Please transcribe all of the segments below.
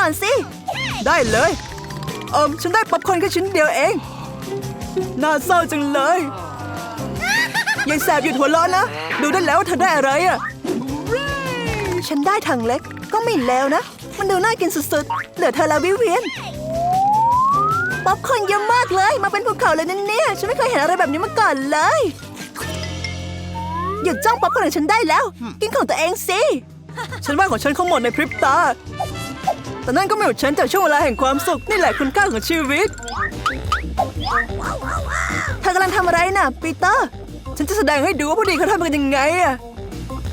ก่อนสิ ได้เลย เอิมฉันได้ป๊อปคอร์นแค่ชิ้นเดียวเอง น่าเศร้าจังเลยยายแสบหยุดหัวเราะนะ ดูได้แล้วว่าเธอได้อะไรอะฉันได้ถังเล็กก็ไม่แล้วนะ มันดูน่ากินสุดๆ เหลือเธอแล้ววิเวียน ป๊อปคอร์นเยอะมากเลย มาเป็นภูเขาเลยนั่นเนี่ย ฉันไม่เคยเห็นอะไรแบบนี้มาก่อนเลย หยุดจ้องป๊อปคอร์นของฉันได้แล้ว กินของตัวเองสิ ฉันว่าของฉันคงหมดในพริบตา แต่นั่นก็ไม่หยุดฉันจากช่วงเวลาแห่งความสุข นี่แหละคุณค่าของชีวิตเธอกำลังทำอะไรน่ะปีเตอร์ ฉันจะแสดงให้ดูว่าผู้ดีเขาทำกันยังไงอะ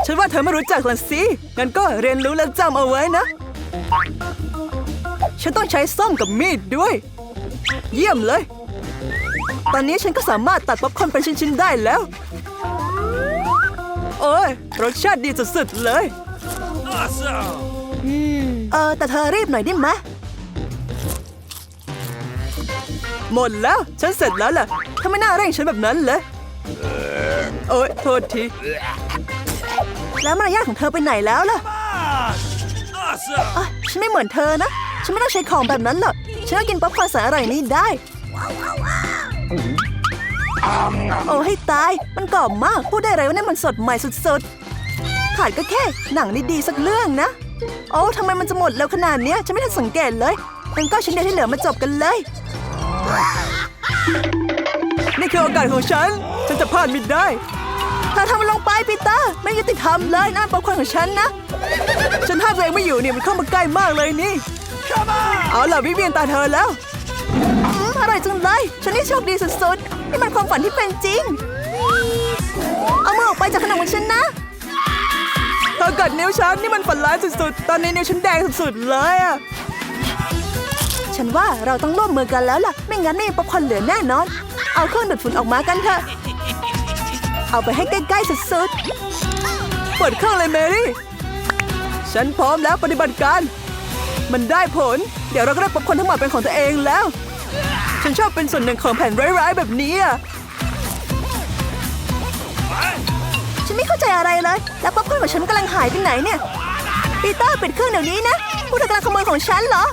ฉันว่าเธอไม่รู้จักหรอกสิงั้นก็เรียนรู้และจำเอาไว้นะ ฉันต้องใช้ส้อมกับมีดด้วย เยี่ยมเลย ตอนนี้ฉันก็สามารถตัดป๊อปคอร์นเป็นชิ้นๆได้แล้ว โอ้ยรสชาติดีสุดๆเลย เออ แต่เธอรีบหน่อยได้ไหมหมดแล้ว ฉันเสร็จแล้วล่ะทำไมน่าเร่งฉันแบบนั้นเลยโอ้ยโทษที แล้วมารยาทของเธอไปไหนแล้วล่ะ Awesome! อะฉันไม่เหมือนเธอนะ ฉันไม่ต้องใช้ของแบบนั้นหรอก ฉันก็กินป๊อปคอร์นแสนอร่อยนี้ได้ โอ้ให้ตาย มันกรอบมาก พูดได้เลยว่านี่มันสดใหม่สุดๆ ขาดก็แค่หนังดีๆสักเรื่องนะ โอ้ทำไมมันจะหมดเร็วขนาดเนี้ยฉันไม่ทันสังเกตเลยงั้นก็ชิ้นเดียวที่เหลือมาจบกันเลย นี่คือโอกาสของฉัน ฉันจะพลาดไม่ได้เธอทำมันลงไปปีเตอร์ไม่ยุติธรรมเลยนะป๊อปคอร์นของฉันนะ ฉันห้ามตัวเองไม่อยู่เนี่ยมันเข้ามาใกล้มากเลยนี่ เอาล่ะวิเวียนตาเธอแล้วอืมอร่อยจังเลย ฉันนี่โชคดีสุดๆ นี่มันความฝันที่เป็นจริง เอามือออกไปจากขนมของฉันนะ เธอกัดนิ้วฉันนี่มันฝันร้ายสุดๆ ตอนนี้นิ้วฉันแดงสุดๆเลยอะฉันว่าเราต้องร่วมมือกันแล้วล่ะ ไม่งั้นไม่ป๊อปคอนเหลือแน่นอน เอาเครื่องดูดฝุ่นออกมากันเถอะ เอาไปให้ใกล้ๆสุดๆเปิดเครื่องเลยเมรี่ ฉันพร้อมแล้วปฏิบัติการ มันได้ผล เดี๋ยวเราก็ได้ป๊อปคอนทั้งหมดเป็นของตัวเองแล้ว ฉันชอบเป็นส่วนหนึ่งของแผ่นร้ายๆแบบนี้อะ ไม่เข้าใจอะไรเลย แล้วป๊อปคอร์นของฉันกำลังหายไปไหนเนี่ยปีเตอร์ปิดเครื่องเดี๋ยวนี้นะพวกเธอกำลังขโมยของฉันเหรอ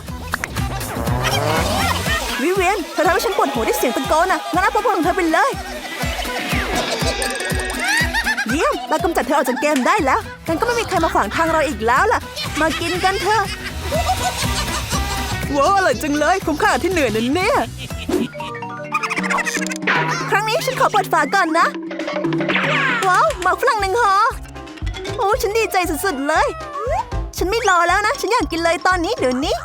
วิเวียนเธอทำให้ฉันปวดหัวด้วยเสียงตะโกนอะงั้นเอาป๊อปคอร์นของเธอไปเลยเยี่ยมเรากำจัดเธอออกจากเกมได้แล้วกันก็ไม่มีใครมาขวางทางเราอีกแล้วล่ะ มากินกันเถอะว้าวอร่อยจังเลยคุ้มค่าที่เหนื่อยนั่นเนี่ย ครั้งนี้ฉันขอเปิดฝาก่อนนะ หมากฝรั่งหนึ่งห่อโอ้ฉันดีใจสุดๆเลย ฉันไม่รอแล้วนะ ฉันอยากกินเลยตอนนี้เดี๋ยวนี้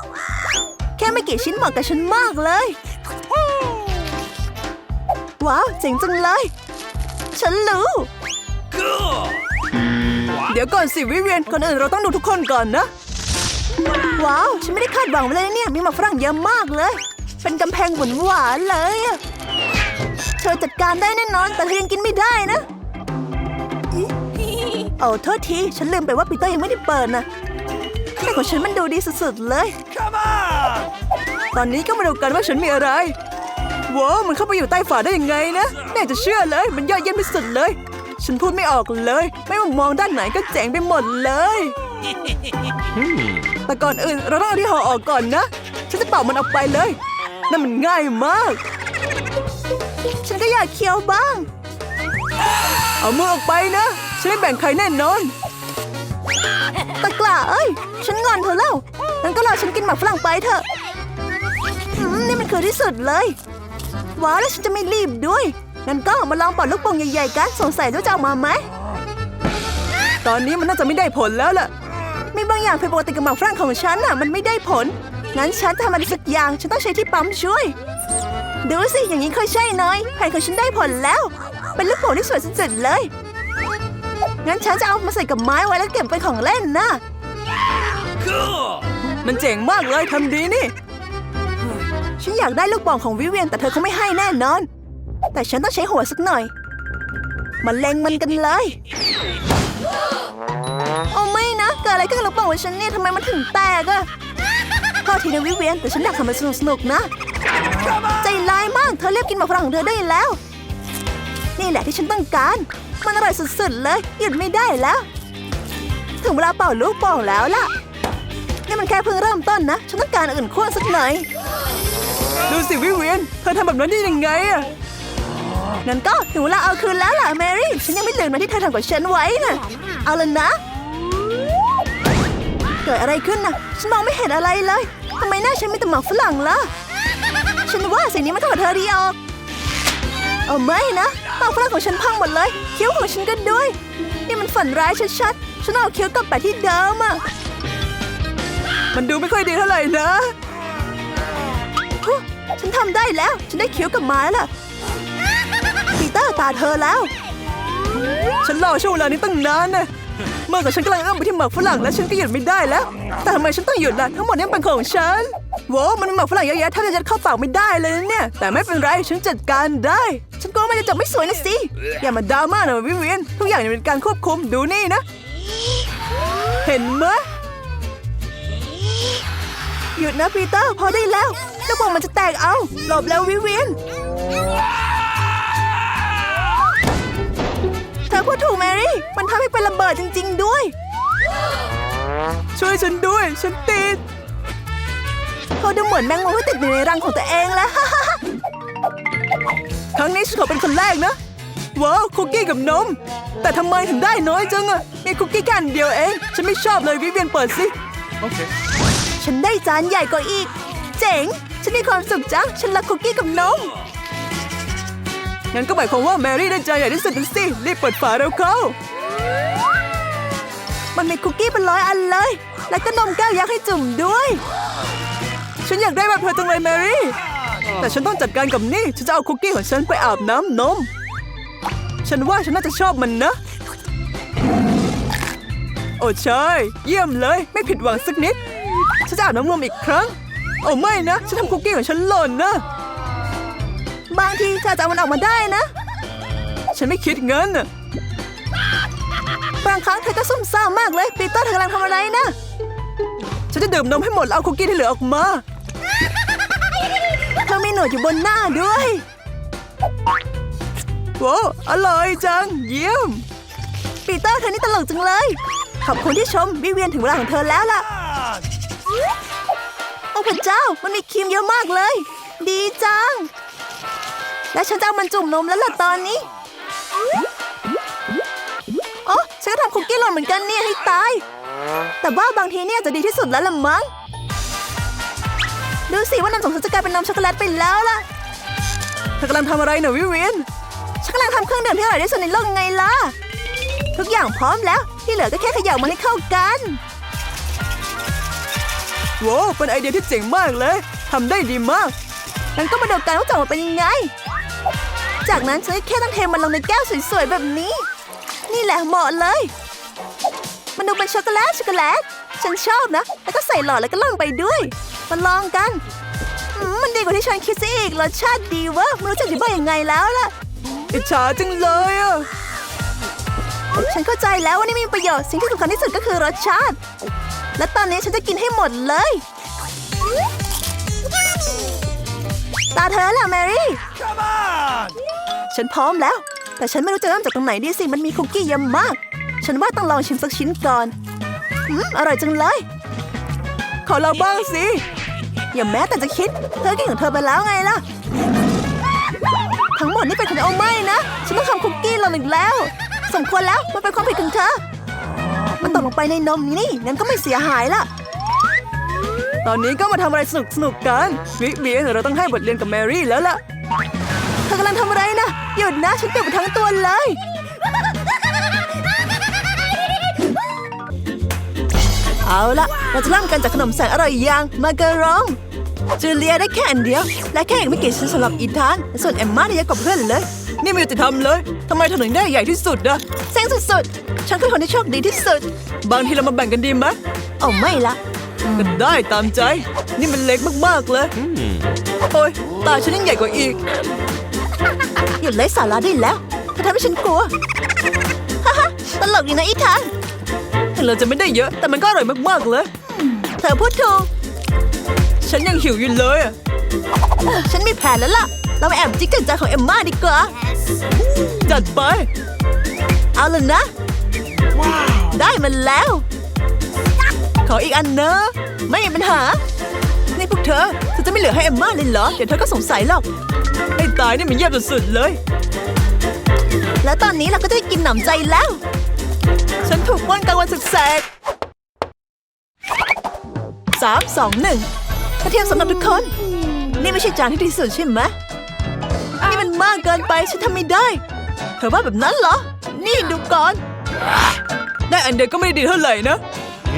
แค่ไม่กี่ชิ้นเหมาะกับฉันมากเลย ว้าวเจ๋งจังเลย ฉันรู้ เดี๋ยวก่อนสิวิเวียนก่อนอื่นเราต้องดูทุกคนก่อนนะ ว้าว ฉันไม่ได้คาดหวังไว้เลยเนี่ย มีหมากฝรั่งเยอะมากเลย เป็นกำแพงหวานหวานเลย เธอจัดการได้แน่นอน แต่เธอยังกินไม่ได้นะ โอ้โทษที ฉันลืมไปว่าปีเตอร์ยังไม่ได้เปิดนะแต่ของฉันมันดูดีสุดๆเลย Come on! ตอนนี้ก็มาดูกันว่าฉันมีอะไรว้าวมันเข้าไปอยู่ใต้ฝาได้ยังไงนะไม่อยากจะเชื่อเลย มันยอดเยี่ยมที่สุดเลย ฉันพูดไม่ออกเลย ไม่ว่ามองด้านไหนก็เจ๋งไปหมดเลย แต่ก่อนอื่นเราต้องเอาที่ห่อออกก่อนนะ ฉันจะเป่ามันออกไปเลย นั่นมันง่ายมาก ฉันก็อยากเคี้ยวบ้าง เอามือออกไปนะ ฉันไม่แบ่งใครแน่นอนตะกล้าเอ้ย ฉันงอนเธอแล้วงั้นก็รอฉันกินหมากฝรั่งไปเถอะอืมนี่มันคือที่สุดเลย ว้าวแล้วฉันจะไม่รีบด้วย งั้นก็มาลองปอดลูกโป่งใหญ่ๆกันสงสัยว่าจะออกมาไหม ตอนนี้มันน่าจะไม่ได้ผลแล้วล่ะ มีบางอย่างผิดปกติกับหมากฝรั่งของฉันน่ะ มันไม่ได้ผล งั้นฉันทำอะไรสักอย่าง ฉันต้องใช้ที่ปั๊มช่วย ดูสิ อย่างนี้ค่อยใช่หน้อยแผนของฉันได้ผลแล้ว เป็นลูกโป่งที่สวยสุดๆเลย งั้นฉันจะเอามาใส่กับไม้ไว้แล้วเก็บเป็นของเล่นนะ Cool! มันเจ๋งมากเลยทำดีนี่ ฉันอยากได้ลูกโป่งของวิเวียนแต่เธอเขาไม่ให้แน่นอน แต่ฉันต้องใช้หัวสักหน่อยมาเล็งมันกันเลย โอ้ไม่นะ เกิดอะไรขึ้นกับลูกโป่งของฉันเนี่ยทำไมมันถึงแตกอะโทษทีนะวิเวียนแต่ฉันอยากทำมันสนุกๆนะ ใจร้ายมาก เธอเรียบกินหมากฝรั่งของเธอได้แล้ว นี่แหละที่ฉันต้องการ มันอร่อยสุดๆเลย หยุดไม่ได้แล้ว ถึงเวลาเป่าลูกโป่งแล้วล่ะ นี่มันแค่เพิ่งเริ่มต้นนะ ฉันต้องการอื่นข้นสักหน่อย ดูสิวิเวียนเธอทำแบบนั้นได้ยังไงอะงั้นก็ถึงเวลาเอาคืนแล้วล่ะแมรี่ ฉันยังไม่ลืมนะที่เธอทำกับฉันไว้น่ะเอาละนะ เกิดอะไรขึ้นน่ะฉันมองไม่เห็นอะไรเลยทำไมหน้าฉันมีแต่หมอกฝรั่งล่ะ ฉันว่าสิ่งนี้มันเข้ากับเธอดีออก เอาไม่นะหมอกฝรั่งของฉันพังหมดเลย คิ้วของฉันก็ด้วย นี่มันฝันร้ายชัดๆ ฉันเอาคิ้วกลับไปที่เดิมอะมันดูไม่ค่อยดีเท่าไหร่นะฮึฉันทำได้แล้ว ฉันได้คิ้วกลับมาแล้วล่ะปีเตอร์ตาเธอแล้ว ฉันรอช่วงเวลานี้ตั้งนานนะเมื่อกับฉันกำลังเอื้อมไปที่หมากฝรั่งและฉันก็หยุดไม่ได้แล้ว แต่ทำไมฉันต้องหยุดล่ะทั้งหมดนี้เป็นของฉัน โว้มันหมากฝรั่งเยอะแยะแทบจะยัดเข้าปากไม่ได้เลยนะเนี่ย แต่ไม่เป็นไรฉันจัดการได้ ฉันกลัวมันจะจบไม่สวยนะสิ อย่ามาดราม่าหน่อยวิเวียน ทุกอย่างเป็นการควบคุมดูนี่นะ เห็นไหมหยุดนะปีเตอร์พอได้แล้วระบบมันจะแตกเอา หลบแล้ววิเวียนเธอพูดถูกแมรี่ มันทำให้เป็นระเบิดจริง ๆ ด้วย ช่วยฉันด้วย ฉันติด เขาดูเหมือนแมงมุมที่ติดอยู่ในรังของตัวเองแล้ว ครั้งนี้ฉันขอเป็นคนแรกนะ ว้าวคุกกี้กับนม แต่ทำไมถึงได้น้อยจังอะมีคุกกี้แค่อันเดียวเอง ฉันไม่ชอบเลยวิเวียนเปิดสิ Okay. ฉันได้จานใหญ่กว่าอีก เจ๋ง ฉันมีความสุขจัง ฉันรักคุกกี้กับนมงั้นก็หมายความว่าแมรี่ได้ใจใหญ่ที่สุดนะสิ รีบเปิดฝาเร็วเข้ามันมีคุกกี้เป็นร้อยอันเลย แล้วก็นมแก้วยักษ์ให้จุ่มด้วย ฉันอยากได้แบบเธอจังเลยแมรี่ แต่ฉันต้องจัดการกับนี่ ฉันจะเอาคุกกี้ของฉันไปอาบน้ำนม ฉันว่าฉันน่าจะชอบมันนะ โอ้ใช่ เยี่ยมเลย ไม่ผิดหวังสักนิด ฉันจะอาบน้ำนมอีกครั้ง โอ้ไม่นะ ฉันทำคุกกี้ของฉันหล่นนะ บางทีเธอจะเอามันออกมาได้นะ ฉันไม่คิดเงินนะบางครั้งเธอก็ซุ่มซ่ามมากเลยปีเตอร์เธอกำลังทำอะไรนะฉันจะดื่มนมให้หมดแล้วเอาคุกกี้ที่เหลือออกมา มีหนวดอยู่บนหน้าด้วยว้าวอร่อยจัง เยี่ยม ปีเตอร์เธอนี่ตลกจังเลย ขอบคุณที่ชมวิเวียนถึงเวลาของเธอแล้วล่ะ Ah, โอ้พระเจ้า มันมีครีมเยอะมากเลย ดีจัง และฉันจะเอามันจุ่มนมแล้วล่ะตอนนี้ โอ้ฉันก็ทำคุกกี้หล่นเหมือนกันเนี่ยให้ตาย แต่ว่าบางทีเนี่ยจะดีที่สุดแล้วละมั้ง ดูสิว่านมของฉันจะกลายเป็นนมช็อกโกแลตไปแล้วล่ะเธอกำลังทำอะไรเน่ะวิเวียนฉันกำลังทำเครื่องดื่มที่อร่อยที่สุดในโลกไงล่ะ ทุกอย่างพร้อมแล้ว ที่เหลือก็แค่เขย่ามันให้เข้ากันว้าวเป็นไอเดียที่เจ๋งมากเลยทำได้ดีมากงั้นก็มาดูกันว่าจะออกมาเป็นยังไง จากนั้นฉันก็แค่ต้องเทมันลงในแก้วสวยๆแบบนี้ นี่แหละเหมาะเลย มันดูเป็นช็อกโกแลตช็อกโกแลต ฉันชอบนะ แล้วก็ใส่หลอดแล้วก็ลงไปด้วย มาลองกันอืมมันดีกว่าที่ฉันคิดซะอีกรสชาติดีเวะไม่รู้จะอธิบายยังไงแล้วล่ะอิจฉาจังเลยอะฉันเข้าใจแล้วว่านี่มีประโยชน์สิ่งที่สำคัญที่สุดก็คือรสชาติ และตอนนี้ฉันจะกินให้หมดเลย ตาเธอแหละแมรี่ come on! ฉันพร้อมแล้ว แต่ฉันไม่รู้จะเริ่มจากตรงไหนดีสิ มันมีคุกกี้เยอะมาก ฉันว่าต้องลองชิมสักชิ้นก่อน อืม อร่อยจังเลย ขอเราบ้างสิ อย่าแม้แต่จะคิด เธอกินของเธอไปแล้วไงล่ะ ทั้งหมดนี่เป็นของเอาไม่นะ ฉันต้องทำคุกกี้หล่นอีกแล้ว สมควรแล้วมันเป็นความผิดของเธอ มันตกลงไปในนมนี่งั้นก็ไม่เสียหายล่ะ ตอนนี้ก็มาทำอะไรสนุกสนุกๆกันวิเวียนเราต้องให้บทเรียนกับแมรี่แล้วล่ะเธอกำลังทำอะไรนะหยุดนะ ฉันเปียกไปทั้งตัวเลย เอาละเราจะเริ่มกันจากขนมแสนอร่อยอย่างมาการองจูเลียได้แค่อันเดียว และแค่อีกไม่กี่ชิ้นสำหรับอีธาน ส่วนเอมม่าเนี่ยเยอะกว่าเพื่อนเลย นี่ไม่ยุติธรรมเลยทำไมเธอถึงได้ใหญ่ที่สุดอะเซ็งสุดๆ ฉันคือคนที่โชคดีที่สุด บางทีเรามาแบ่งกันดีไหมเอาไม่ละก็ได้ตามใจ นี่มันเล็กมากๆเลยโอ้ยตาฉันยังใหญ่กว่าอีกหยุดไร้สาระได้แล้วเธอทำให้ฉันกลัวฮ่าฮ่าตลกดีนะอีธาน ถึงเราจะไม่ได้เยอะ แต่มันก็อร่อยมากๆเลย เธอพูดถูก ฉันยังหิวอยู่เลยอะฉันมีแผนแล้วล่ะ เรามาแอบจิกกันใจของเอมม่าดีกว่า จัดไป เอาเลยนะ ได้มันแล้ว ขออีกอันเนอะ ไม่มีปัญหา นี่พวกเธอเธอจะไม่เหลือให้เอมม่าเลยเหรอ เดี๋ยวเธอก็สงสัยหรอก ให้ตายนี่มันเยี่ยมสุดๆเลย แล้วตอนนี้เราก็ได้กินหนำใจแล้ว ฉันถูกปล้นกลางวันศึกแสกสามสองหนึ่งกระเทียมสำหรับทุกคน นี่ไม่ใช่จานที่ดีสุดใช่ไหมนี่มันมากเกินไปฉันทำไม่ได้เธอว่าแบบนั้นเหรอ นี่ดูก่อน ได้อันเดียวก็ไม่ได้ดีเท่าไหร่นะ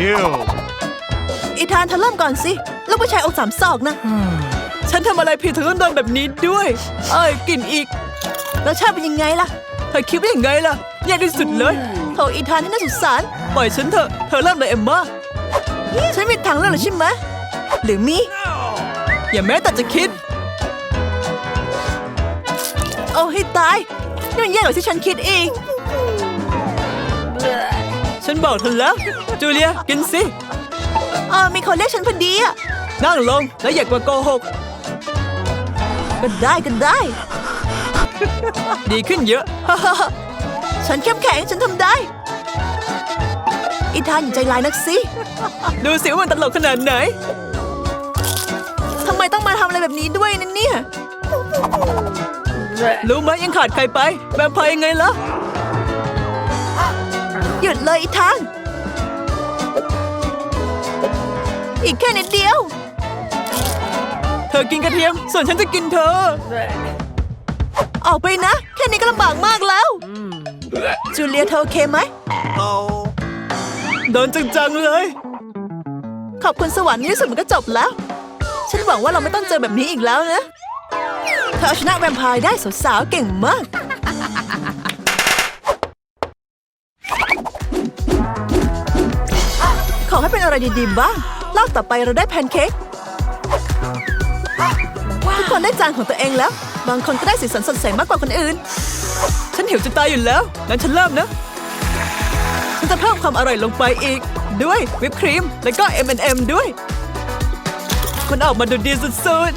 Ew. อีธานเธอเริ่มก่อนสิลูกผู้ชายอกสามศอกนะ ฉันทำอะไรผิดถึงต้องโดนแบบนี้ด้วย เอ้ยกลินอีกรสชาติเป็นยังไงล่ะเธอคิดว่าอย่างไงล่ะแย่ที่สุดเลย โถอีธานที่น่าสงสาร ปล่อยฉันเถอะ เธอเริ่มเลยเอมม่าฉันมีทางเลือกหรือใช่ไหมหรือมี อย่าแม้แต่จะคิด เอาให้ตายนี่มันแย่กว่าที่ฉันคิดอีก ฉันบอกเธอแล้ว จูเลีย กินสิเออมีคนเรียกฉันพอดีอะนั่งลงแล้วอย่ากว่าโกหก ก็ได้ก็ได้ ดีขึ้นเยอะ ฉันเข้มแข็งฉันทำได้ อีธานอย่าใจร้ายนักสิ ดูสิว่ามันตลกขนาดไหน ทำไมต้องมาทำอะไรแบบนี้ด้วยนั่นเนี่ย รู้ไหมยังขาดใครไปแวมไพร์ยังไงล่ะ หยุดเลยอีธาน อีกแค่นิดเดียว เธอกินกระเทียม ส่วนฉันจะกินเธอ ออกไปนะ แค่นี้ก็ลำบากมากแล้ว จูเลียเธอโอเคไหม Oh. โดนจังๆเลย ขอบคุณสวรรค์ในที่สุดมันก็จบแล้ว ฉันหวังว่าเราไม่ต้องเจอแบบนี้อีกแล้วนะเธอเอาชนะแวมไพร์ได้สาวๆเก่งมาก ขอให้เป็นอะไรดีๆบ้างรอบต่อไปเราได้แพนเค้กทุกคนได้จานของตัวเองแล้ว บางคนก็ได้สีสันสดใสมากกว่าคนอื่น ฉันหิวจะตายอยู่แล้ว งั้นฉันเริ่มนะ ฉันจะเพิ่มความอร่อยลงไปอีก ด้วยวิปครีม แล้วก็ M&M ด้วย มันออกมาดูดีสุด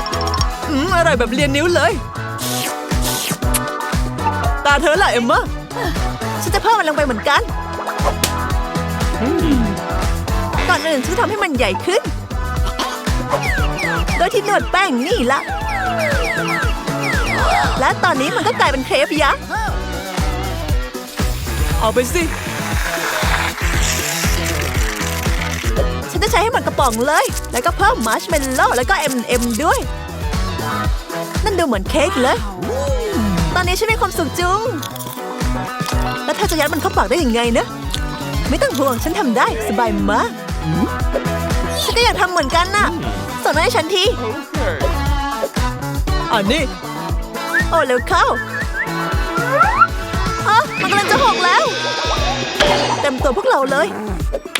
ๆ อืม อร่อยแบบเลียนนิ้วเลย ตาเธอล่ะเอ็มม่าฉันจะเพิ่มมันลงไปเหมือนกันก่อนอื่นฉันจะทำให้มันใหญ่ขึ้น โดยที่นวดแป้งนี่ละ และตอนนี้มันก็กลายเป็นเครปยักษ์เอาไปสิ ฉันจะใช้ให้หมดกระป๋องเลย แล้วก็เพิ่มมาร์ชเมลโล่แล้วก็ M&M ด้วย นั่นดูเหมือนเค้กเลย ตอนนี้ฉันมีความสุขจุง แล้วเธอจะยัดมันเข้าปากได้ยังไงนะ ไม่ต้องห่วงฉันทำได้สบายมากฉันก็อยากทำเหมือนกันน่ะส่งมาให้ฉันทีอันนี้ โอ้เร็วเข้าอ๋อมันกำลังจะหกแล้ว เต็มตัวพวกเราเลย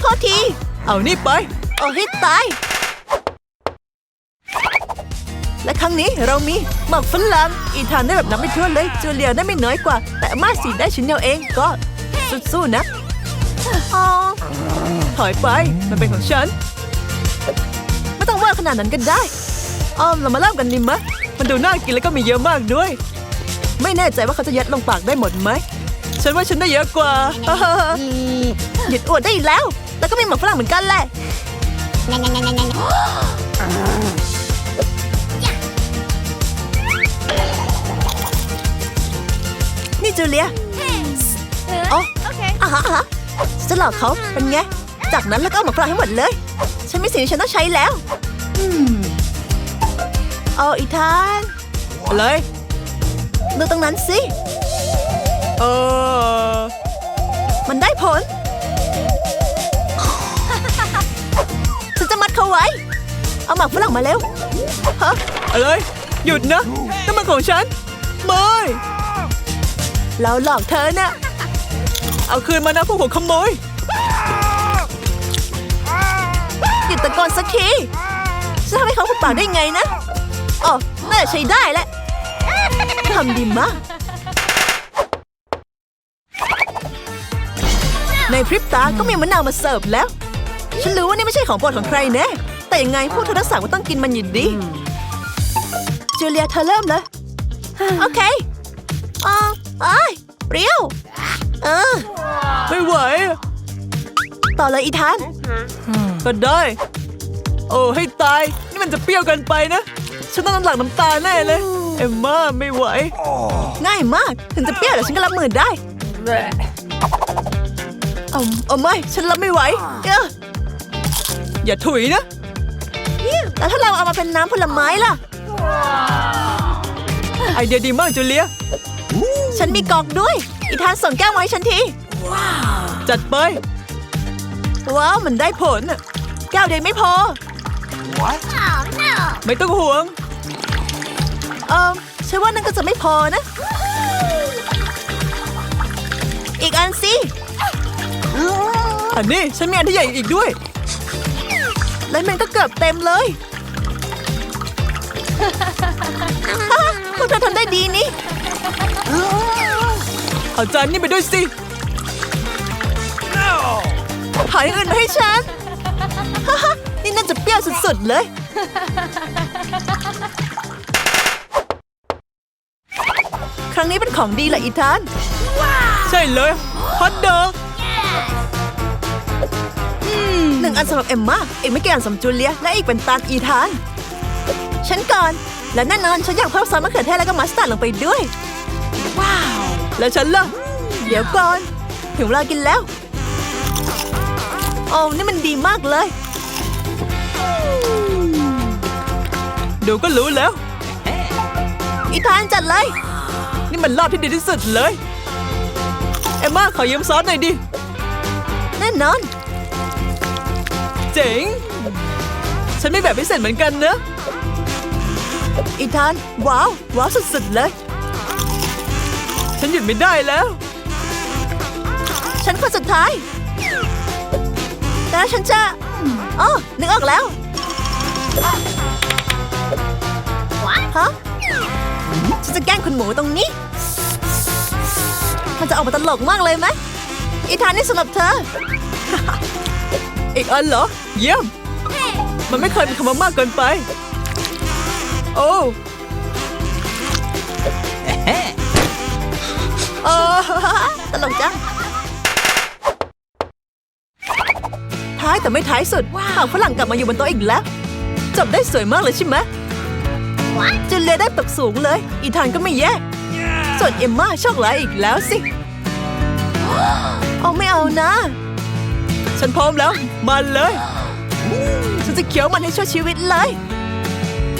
โทษที เอานี่ไปโอ้ให้ตาย และครั้งนี้เรามีหมักฝรั่งอีธานได้แบบนับไม่ถ้วนเลย จูเลียได้ไม่น้อยกว่า แต่อามาสีได้ชิ้นเดียวเองก็สู้ๆนะอ๋อถอยไป มันเป็นของฉัน ไม่ต้องว่าขนาดนั้นก็ได้อ้อมเรามาเริ่มกันดีมะ มันดูน่ากินแล้วก็มีเยอะมากด้วย ไม่แน่ใจว่าเขาจะยัดลงปากได้หมดไหม ฉันว่าฉันได้เยอะกว่าหยุดอวดได้อีกแล้ว แล้วก็มีหมักฝรั่งเหมือนกันแหละนี่จูเลียอ๋ออะฮะอะฮะฉันจะหลอกเขาเป็นไง จากนั้นแล้วก็เอาหมักฝรั่งให้หมดเลย ฉันมีสิ่งที่ฉันต้องใช้แล้ว เอาอีธานอะไรดูตรงนั้นสิเออมันได้ผลฉันจะมัดเขาไว้ เอาหมักฝรั่งมาเร็วฮะอะไรหยุดนะนั่นมันของฉันไม่เราหลอกเธอน่ะเอาคืนมานะพวกหัวขโมยหยุดตะโกนสักทีจะทำให้เขาขุดปากได้ไงนะ อ๋อน่าจะใช้ได้แหละทำดีมาก ในพริบตาก็มีมะนาวมาเสิร์ฟแล้ว ฉันรู้ว่านี่ไม่ใช่ของโปรดของใครแน่แต่ยังไงพวกเธอทั้งสามก็ต้องกินมันอยู่ดีจูเลียเธอเริ่มเลยโอเคอ๋อไอ้ายเปรี้ยว เออ ไม่ไหว ต่อเลยอีธาน ก็ได้ โอ้ให้ตาย นี่มันจะเปรี้ยวเกันไปนะ ฉันต้องน้ำหลังน้ำตาแน่เลย เอมม่าไม่ไหว ง่ายมาก ถึงจะเปรี้ยวแต่ฉันก็รับมือได้เอาเอาไม่ ฉันรับไม่ไหวเอ้ออย่าถุยนะแล้วถ้าเราเอามาเป็นน้ำผลไม้ล่ะ ไอเดียดีมากจูเลีย ฉันมีกรอกด้วย อีธานส่งแก้วมาให้ฉันที จัดไปว้าว มันได้ผผลลน่ะแก้วเดียวไม่พอ What? ไม่ต้องห่วง เออฉันว่านั่นก็จะไม่พอนะ อีกอันสิอันนี้ฉันมีอันที่ใหญ่อีกด้วย แล้วมันก็เกือบเต็มเลยฮ่าพวกเธอทำได้ดีนี่เอาจานนี้ไปด้วยสิ No! หายอื่นมาให้ฉันฮ่าฮ่า นี่น่าจะเปรี้ยวสุดๆเลย ครั้งนี้เป็นของดีแหละอีธาน ใช่เลยฮอตดอกหนึ่งอันสำหรับเอมมาอีกไม่กี่อันสำหรับจูเลีย และอีกเป็นตานอีธาน ฉันก่อน และแน่นอนฉันอยากเพิ่มซอสมะเขือเทศแล้วก็มัสตาร์ดลงไปด้วย ว้าว แล้วฉันล่ะ เดี๋ยวก่อน ถึงเวลากินแล้ว โอ้นี่มันดีมากเลย ดูก็รู้แล้ว อีธานจัดเลย นี่มันรอบที่ดีที่สุดเลย เอมม่าขอยืมซอสหน่อยดิ แน่นอน เจ๋ง ฉันไม่แบบพิเศษเหมือนกันเนอะอีธาน ว้าว ว้าวสุดๆเลย ฉันหยุดไม่ได้แล้ว ฉันคนสุดท้ายแล้วฉันจะ อ๋อนึกออกแล้วฮะฉันจะแกล้งคุณหมูตรงนี้ มันจะออกมาตลกมากเลยไหมอีธานนี่สำหรับเธอ อีกอันเหรอ เยี่ยม มันไม่เคยเป็นคำว่ามากเกินไป โอ้เออตลกจังายแต่ไม่ท้ายสุดหางฝรั่งกลับมาอยู่บนโต๊ะอีกแล้ว จบได้สวยมากเลยใช่ไหมจูเลียได้ตกสูงเลย อีธานก็ไม่แย่ส่วนเอมม่าโชคร้ายอีกแล้วสิ เอาไม่เอานะ ฉันพร้อมแล้ว มาเลย ฉันจะเคี้ยวมันให้ชั่วชีวิตเลย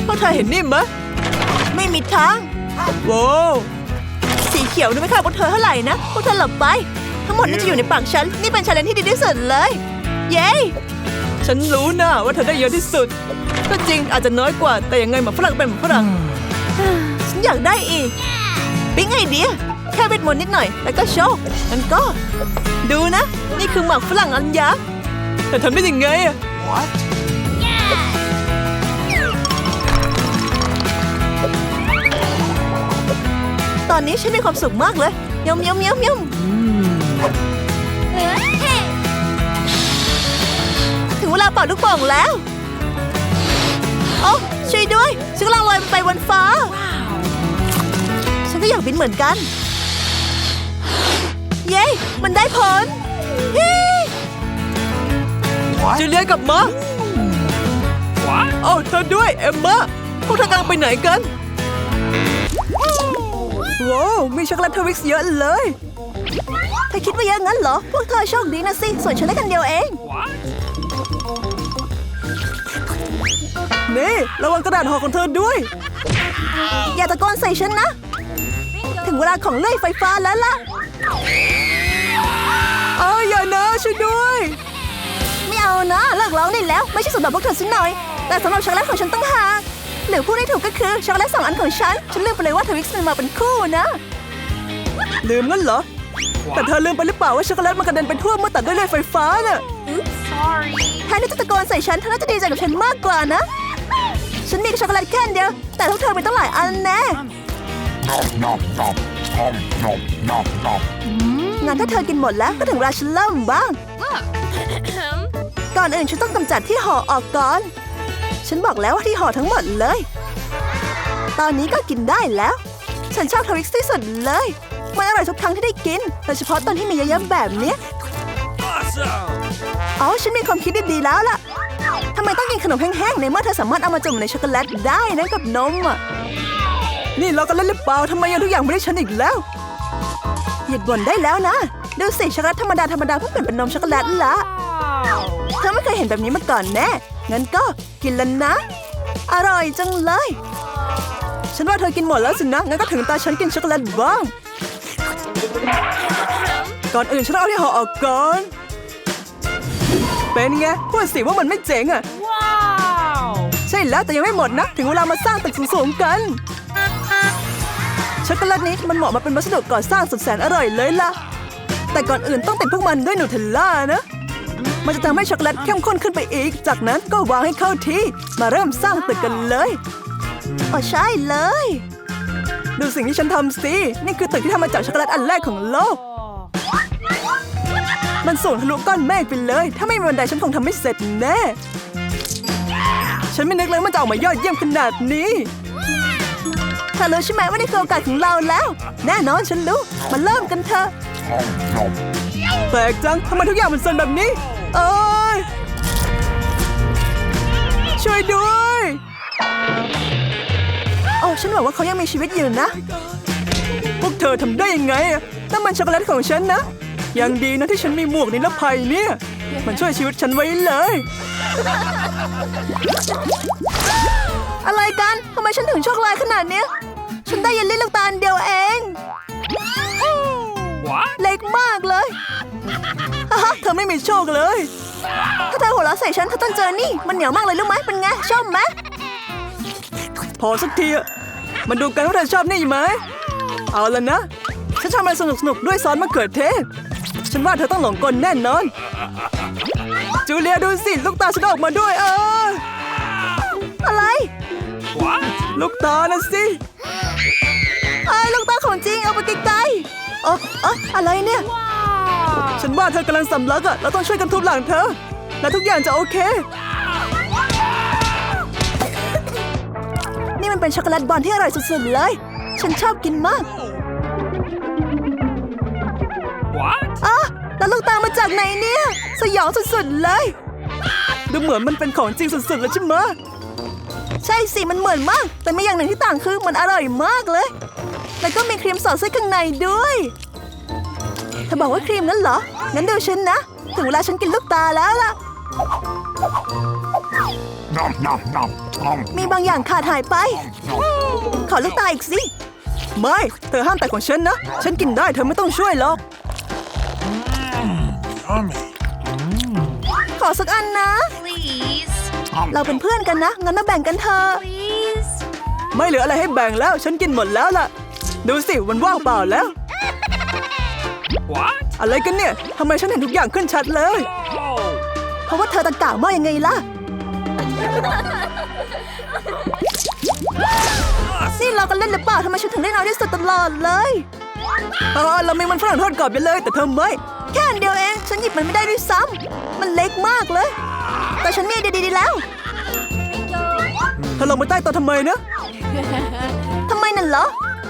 พวกเธอเห็นนี่มะ ไม่มีทางว้าวสีเขียวนี่ไม่ค่าพวกเธอเท่าไหร่นะ พวกเธอหลบไป ทั้งหมดนี่จะอยู่ในปากฉัน นี่เป็นชาเลนจ์ที่ดีที่สุดเลย เย้ ฉันรู้นะว่าเธอได้เยอะที่สุด ก็จริงอาจจะน้อยกว่าแต่ยังไงหมาฝรั่งเป็นหมาฝรั่ง ฉันอยากได้อีก ปิ๊งไอเดีย แค่เวทมนต์นิดหน่อย แล้วก็โชว์งั้นก็ ดูนะ นี่คือหมากฝรั่งอันยักษ์เธอทำได้ยังไงอะ What? ตอนนี้ฉันมีความสุขมากเลยยำยำยำยำถึงเว ลาเป่าลูกโป่งแล้ว โอ้ช่วยด้วย ฉันกำลังลอยไปบนฟ้า ฉันก็อยากบินเหมือนกัน เย้ มันได้ผลเฮ้ What? จูเลียกลับมา What? โอ้เธอด้วย เอมมาพวกเธอกำลังไปไหนกันว้าวมีช็อกโกแลตทวิกซ์เยอะเลย เธอคิดว่าอย่างนั้นเหรอ พวกเธอโชคดีนะสิ ส่วนฉันได้กันเดียวเอง นี่ระวังกระดาษห่อของเธอด้วย อย่าตะโกนใส่ฉันนะ ถึงเวลาของเลื่อยไฟฟ้าแล้วล่ะเอาอย่านะช่วยด้วย ไม่เอานะเลิกร้องได้แล้ว ไม่ใช่สำหรับพวกเธอสักหน่อย แต่สำหรับช็อกโกแลตของฉันตั้งหากหรือพูดได้ถูกก็คือช็อกโกแลตสองอันของฉัน ฉันลืมไปเลยว่าทวิกซ์มันมาเป็นคู่นะ ลืมงั้นเหรอ แต่เธอลืมไปหรือเปล่าว่าช็อกโกแลตมันกระเด็นไปทั่วเมื่อตัดด้วยเลื่อยไฟฟ้าน่ะแทนที่จะตะโกนใส่ฉันเธอน่าจะดีใจกับฉันมากกว่านะ ฉันมีช็อกโกแลตแค่อันเดียว แต่พวกเธอมีตั้งหลายอันแน่ Nom nom nom nom nom nom nom. งั้นถ้าเธอกินหมดแล้วก็ถึงเวลาฉันเริ่มบ้าง ก่อนอื่นฉันต้องกำจัดที่ห่อออกก่อน ฉันบอกแล้วว่าที่ห่อทั้งหมดเลย ตอนนี้ก็กินได้แล้ว ฉันชอบทวิกซ์ที่สุดเลย มันอร่อยทุกครั้งที่ได้กิน โดยเฉพาะตอนที่มีเยอะๆแบบเนี้ย Awesome! อ๋อ ฉันมีความคิดดีๆแล้วล่ะ ทำไมต้องกินขนมแห้งๆ ในเมื่อเธอสามารถเอามาจุ่มในช็อกโกแลตได้นะกับนมอะ นี่เรากันเล่นหรือเปล่าทำไมยังทุกอย่างไม่ได้ฉันอีกแล้ว หยุดบ่นได้แล้วนะ ดูสิช็อกโกแลตธรรมดาธรรมดาเพิ่งเปลี่ยนเป็นนมช็อกโกแลตละเธอไม่เคยเห็นแบบนี้มาก่อนแน่งั้นก็กินแล้วนะ อร่อยจังเลย ฉันว่าเธอกินหมดแล้วสินะงั้นก็ถึงตาฉันกินช็อกโกแลตบ้างก่อนอื่นฉันเอาที่ห่อออกก่อน เป็นไงพูดสิว่ามันไม่เจ๋งอะใช่แล้วแต่ยังไม่หมดนะ ถึงเวลามาสร้างตึกสูงๆกัน ช็อกโกแลตนี้มันเหมาะมาเป็นวัสดุก่อสร้างสุดแสนอร่อยเลยล่ะ แต่ก่อนอื่นต้องติดพวกมันด้วยนูเทลล่านะ มันจะทำให้ช็อกโกแลตเข้มข้นขึ้นไปอีก จากนั้นก็วางให้เข้าที่ มาเริ่มสร้างตึกกันเลยอ๋อใช่เลย ดูสิ่งที่ฉันทำสิ นี่คือตึกที่ทำมาจากช็อกโกแลตอันแรกของโลก มันสูงทะลุก้อนเมฆไปเลย ถ้าไม่มีบันไดฉันคงทำไม่เสร็จแน่ ฉันไม่นึกเลยมันจะออกมายอดเยี่ยมขนาดนี้เธอรู้ใช่ไหมว่านี่คือโอกาสของเราแล้ว แน่นอนฉันรู้ มาเริ่มกันเถอะแปลกจังทำไมทุกอย่างมันสั่นแบบนี้ เอ้ย ช่วยด้วยโอ้ฉันหวังว่าเขายังมีชีวิตอยู่นะ พวกเธอทำได้ยังไงนั่นมันช็อกโกแลตของฉันนะ ยังดีนะที่ฉันมีหมวกนิรภัยเนี่ย มันช่วยชีวิตฉันไว้เลย อะไรกันทำไมฉันถึงโชคร้ายขนาดเนี้ย ฉันได้เยลลี่ลูกตาลเดียวเอง What? เล็กมากเลยฮ่าฮ่าเธอไม่มีโชคเลย ถ้าเธอหัวเราะใส่ฉันเธอต้องเจอนี่ มันเหนียวมากเลยรู้ไหมเป็นไงชอบไหมพอสักทีอะมาดูกันว่าเธอชอบนี่ไหม เอาละนะ ฉันทำอะไรสนุกๆ ด้วยซอสมะเขือเทศ ฉันว่าเธอต้องหลงกลแน่นอน จูเลียดูสิ ลูกตาฉันออกมาด้วยเออ อะไร What? ลูกตานะสิไอ้ยลูกตาของจริงเอาไปไกลๆเออเอออะไรเนี่ย ฉันว่าเธอกำลังสำลักอะเราต้องช่วยกันทุบหลังเธอ และทุกอย่างจะโอเค นี่มันเป็นช็อกโกแลตบอลที่อร่อยสุดๆเลย ฉันชอบกินมาก แล้วลูกตามาจากไหนเนี่ย สยองสุดๆเลย ดูเหมือนมันเป็นของจริงสุดๆแล้วใช่ไหมะใช่สิมันเหมือนมาก แต่มีอย่างหนึ่งที่ต่างคือมันอร่อยมากเลย แล้วก็มีครีมสอดไส้ข้างในด้วยเธอบอกว่าครีมนั้นเหรอ งั้นดูฉันนะ ถึงเวลาฉันกินลูกตาแล้วล่ะ Nom nom nom. Nom มีบางอย่างขาดหายไป ขอลูกตาอีกสิ ไม่ เธอห้ามแต่ของฉันนะ ฉันกินได้เธอไม่ต้องช่วยหรอก yummy. ขอสักอันนะ Please. Nom เราเป็นเพื่อนกันนะ งั้นมาแบ่งกันเถอะ Please. ไม่เหลืออะไรให้แบ่งแล้ว ฉันกินหมดแล้วล่ะ ดูสิมันว่างเปล่าแล้ว What? อะไรกันเนี่ยทำไมฉันเห็นทุกอย่างขึ้นชัดเลย Oh. เพราะว่าเธอตะกะมากยังไงล่ะ นี่เรากันเล่นหรือเปล่าทำไมฉันถึงได้น้อยที่สุดตลอดเลยเออเรามีมันฝรั่งทอดกรอบไปเลย แต่เธอไม่ แค่อันเดียวเอง ฉันหยิบมันไม่ได้ด้วยซ้ำมันเล็กมากเลย แต่ฉันมีไอเดียดีๆแล้วเธอลงมาใต้โต๊ะทำไมนะทำไมนั่นเหรอ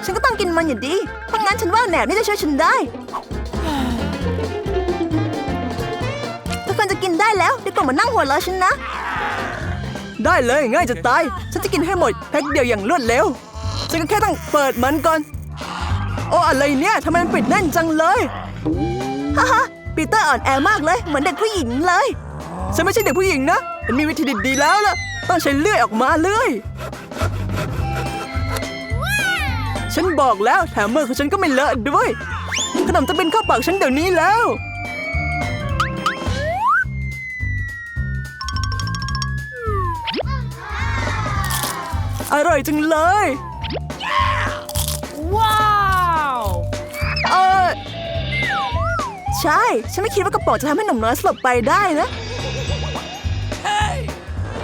ฉันก็ต้องกินมันอยู่ดีเพราะงั้นฉันว่าแหนบนี่จะช่วยฉันได้ ทุกคนจะกินได้แล้วดีกว่ามานั่งหัวเราะฉันนะ ได้เลยง่ายจะตาย ฉันจะกินให้หมดแพ็คเดียวอย่างรวดเร็ว ฉันก็แค่ต้องเปิดมันก่อน โอ้อะไรเนี่ยทำไมมันปิดแน่นจังเลย ฮ่าฮ่าปีเตอร์อ่อนแอมากเลย เหมือนเด็กผู้หญิงเลย ฉันไม่ใช่เด็กผู้หญิงนะมันมีวิธีดีๆแล้วล่ะ ต้องใช้เลื่อยออกมาเลื่อย ฉันบอกแล้วแถมมือของฉันก็ไม่เลอะด้วย ขนมจะเป็นข้าวปากฉันเดี๋ยวนี้แล้ว อร่อยจังเลย ใช่ ฉันไม่คิดว่ากระป๋องจะทำให้หนุ่มน้อยสลบไปได้นะ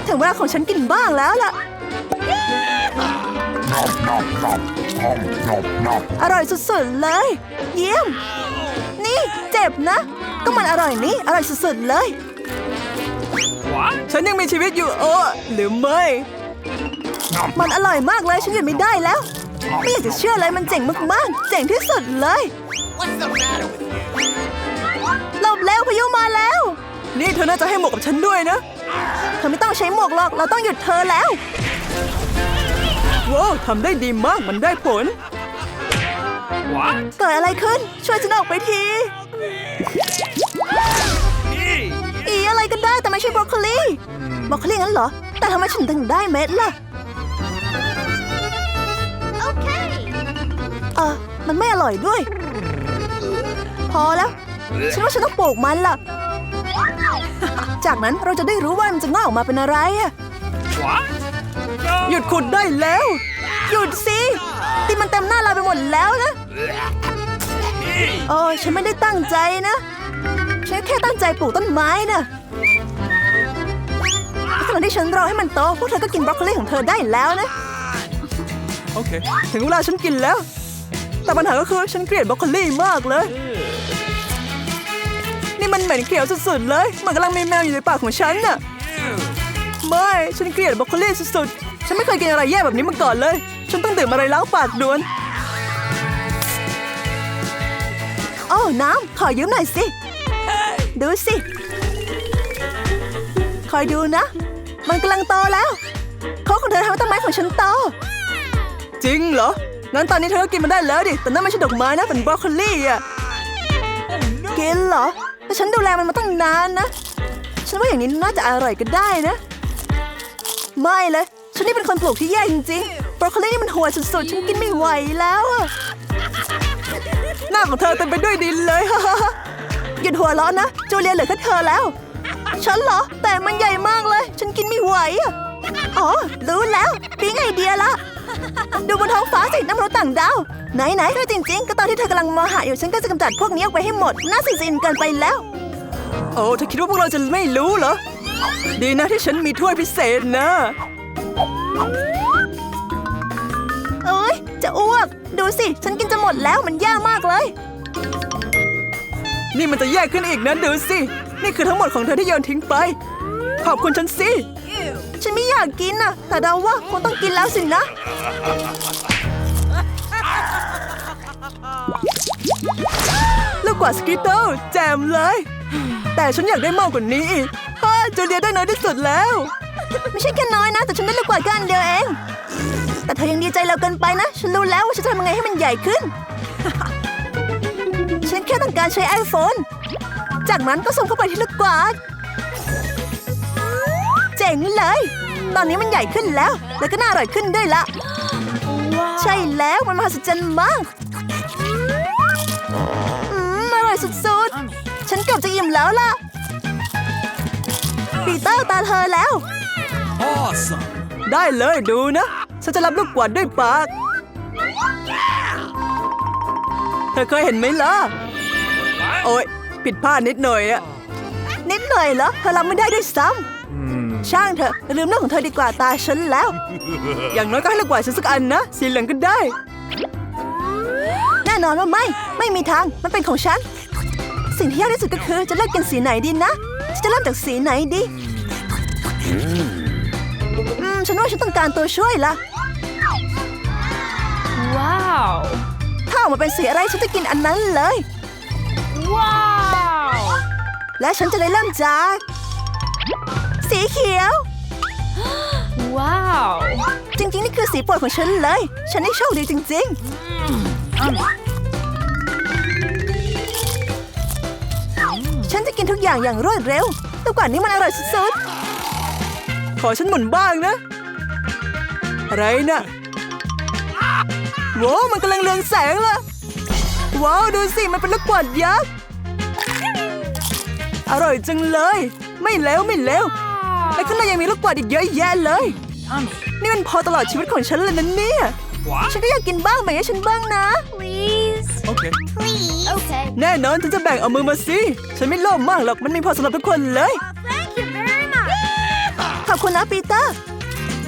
ถึงเวลาของฉันกินบ้างแล้วล่ะ อร่อยสุดๆเลย เยี่ยม นี่เจ็บนะ ก็มันอร่อยนี่ อร่อยสุดๆเลย What? ฉันยังมีชีวิตอยู่เออหรือไม่ มันอร่อยมากเลยฉันหยุดไม่ได้แล้ว ไม่อยากจะเชื่อเลยมันเจ๋งมากๆ เจ๋งที่สุดเลย What's the matter with you? นี่เธอน่าจะให้หมวกกับฉันด้วยนะ เธอไม่ต้องใช้หมวกหรอก เราต้องหยุดเธอแล้วว้าวทำได้ดีมากมันได้ผล What? เกิดอะไรขึ้น ช่วยฉันออกไปที Hey! อีอะไรก็ได้แต่ไม่ใช่บรอกโคลีบรอกโคลีงั้นเหรอ แต่ทำไมฉันถึงได้เม็ดล่ะ Okay. เออมันไม่อร่อยด้วย พอแล้ว ฉันว่าฉันต้องปลูกมันล่ะ จากนั้นเราจะได้รู้ว่ามันจะงอกออกมาเป็นอะไรอะ What? หยุดขุดได้แล้ว หยุดสิที่มันเต็มหน้าเราไปหมดแล้วนะ Hey! โอ้ฉันไม่ได้ตั้งใจนะ ฉันแค่ตั้งใจปลูกต้นไม้นะขณะที่ฉันรอให้มันโตพวกเธอก็กินบรอกโคลีของเธอได้แล้วนะ โอเค ถึงเวลาฉันกินแล้ว แต่ปัญหาก็คือฉันเกลียดบรอกโคลีมากเลย นี่มันเหม็นเขียวสุดๆเลย มันกำลังมีแมวอยู่ในปากของฉันน่ะไม่ฉันเกลียดบรอกโคลีสุดๆ ฉันไม่เคยกินอะไรแย่แบบนี้มาก่อนเลย ฉันต้องดื่มอะไรล้างปากด่วนโอ้น้ำขอยืมหน่อยสิ ดูสิ คอยดูนะ มันกำลังโตแล้วเขาของเธอทำให้ต้นไม้ของฉันโต จริงเหรอ งั้นตอนนี้เธอก็กินมันได้แล้วดิ แต่นั่นไม่ใช่ดอกไม้นะ เป็นบรอกโคลีอะ กินเหรอ แต่ฉันดูแลมันมาตั้งนานนะ ฉันว่าอย่างนี้น่าจะอร่อยก็ได้นะ ไม่เลย ฉันนี่เป็นคนปลูกที่แย่จริงๆบรอกโคลีนี่มันหัวสุดๆ ฉันกินไม่ไหวแล้วอะหน้าของเธอเต็มไปด้วยดินเลยหยุดหัวเราะนะ จูเลียเหลือแค่เธอแล้ว ฉันเหรอ แต่มันใหญ่มากเลย ฉันกินไม่ไหวอะอ๋อ รู้แล้วปิ๊งไอเดียละ ดูบนท้องฟ้าสิน้ำมนุษย์ต่างดาวไหนไหนๆเธอจริง ๆ ก็ตอนที่เธอกำลังมองหาอยู่ฉันก็จะกำจัดพวกนี้ออกไปให้หมดน่าสิสินเกินไปแล้ว โอ้เธอคิดว่าพวกเราจะไม่รู้เหรอ ดีนะที่ฉันมีถ้วยพิเศษนะเอ้ยจะอ้วก ดูสิ ฉันกินจะหมดแล้วมันยากมากเลย นี่มันจะแย่ขึ้นอีกนะดูสิ นี่คือทั้งหมดของเธอที่โยนทิ้งไป ขอบคุณฉันสิ ฉันไม่อยากกินนะแต่เดาว่าคงต้องกินแล้วสินะลูกกว่าสกิตเติลแจมเลย แต่ฉันอยากได้มากกว่านี้อีกฮ่าจูเลียได้น้อยที่สุดแล้ว ไม่ใช่แค่น้อยนะ แต่ฉันได้ลูกกว่าดแค่อันเดียวเอง แต่เธอยังดีใจเราเกินไปนะ ฉันรู้แล้วว่าฉันจะทำยังไงให้มันใหญ่ขึ้น ฉันแค่ต้องการใช้ iPhone จากนั้นก็ส่งเข้าไปที่ลูกกวาด จ๋งเลย ตอนนี้มันใหญ่ขึ้นแล้ว แล้วก็น่าอร่อยขึ้นด้วยละใช่แล้วมันมหัศจรรย์มากอืมอร่อยสุดๆ ฉันเกือบจะอิ่มแล้วล่ะ ปีเตอร์ตาเธอแล้ว Awesome! ได้เลยดูนะ ฉันจะรับลูกกวาดด้วยปาก เธอเคยเห็นไหมล่ะ โอ๊ยผิดพลาดนิดหน่อยอะนิดหน่อยเหรอเธอรับไม่ได้ด้วยซ้ำ ช่างเถอะลืมเรื่องของเธอดีกว่าตาฉันแล้ว อย่างน้อยก็ให้ลูกกวาดฉันสักอันนะ สีเหลืองก็ได้ แน่นอนว่าไม่ ไม่มีทาง มันเป็นของฉัน สิ่งที่ยากที่สุดก็คือจะเลือกกินสีไหนดีนะฉันจะเริ่มจากสีไหนดี อืม ฉันว่าฉันต้องการตัวช่วยละ Wow. ถ้าออกมาเป็นสีอะไรฉันจะกินอันนั้นเลย Wow. และฉันจะได้เริ่มจาก สีเขียว Wow. จริงๆ นี่คือสีโปรดของฉันเลย ฉันนี่โชคดีจริงๆ ฉันจะกินทุกอย่างอย่างรวดเร็วทุกกว่านี้มันอร่อยสุดขอฉันหมุนบ้างนะ อะไรนะว้าวมันกำลังเรืองแสงละว้าวดูสิ มันเป็นลูกกวาดยักษ์ อร่อยจังเลย ไม่เลวไม่เลวและ ข้างในยังมีลูกกวาดอีกเยอะแยะเลย นี่มันพอตลอดชีวิตของฉันเลยนะเนี่ย What? ๆฉันก็อยากกินบ้างแบ่งให้ฉันบ้างนะ Please. Okay. Please. Okay. แน่นอนฉันจะแบ่งเอามือมาสิ ฉันไม่โลภมากหรอก มันมีพอสำหรับทุกคนเลย Thank you very much. ขอบคุณนะปีเตอร์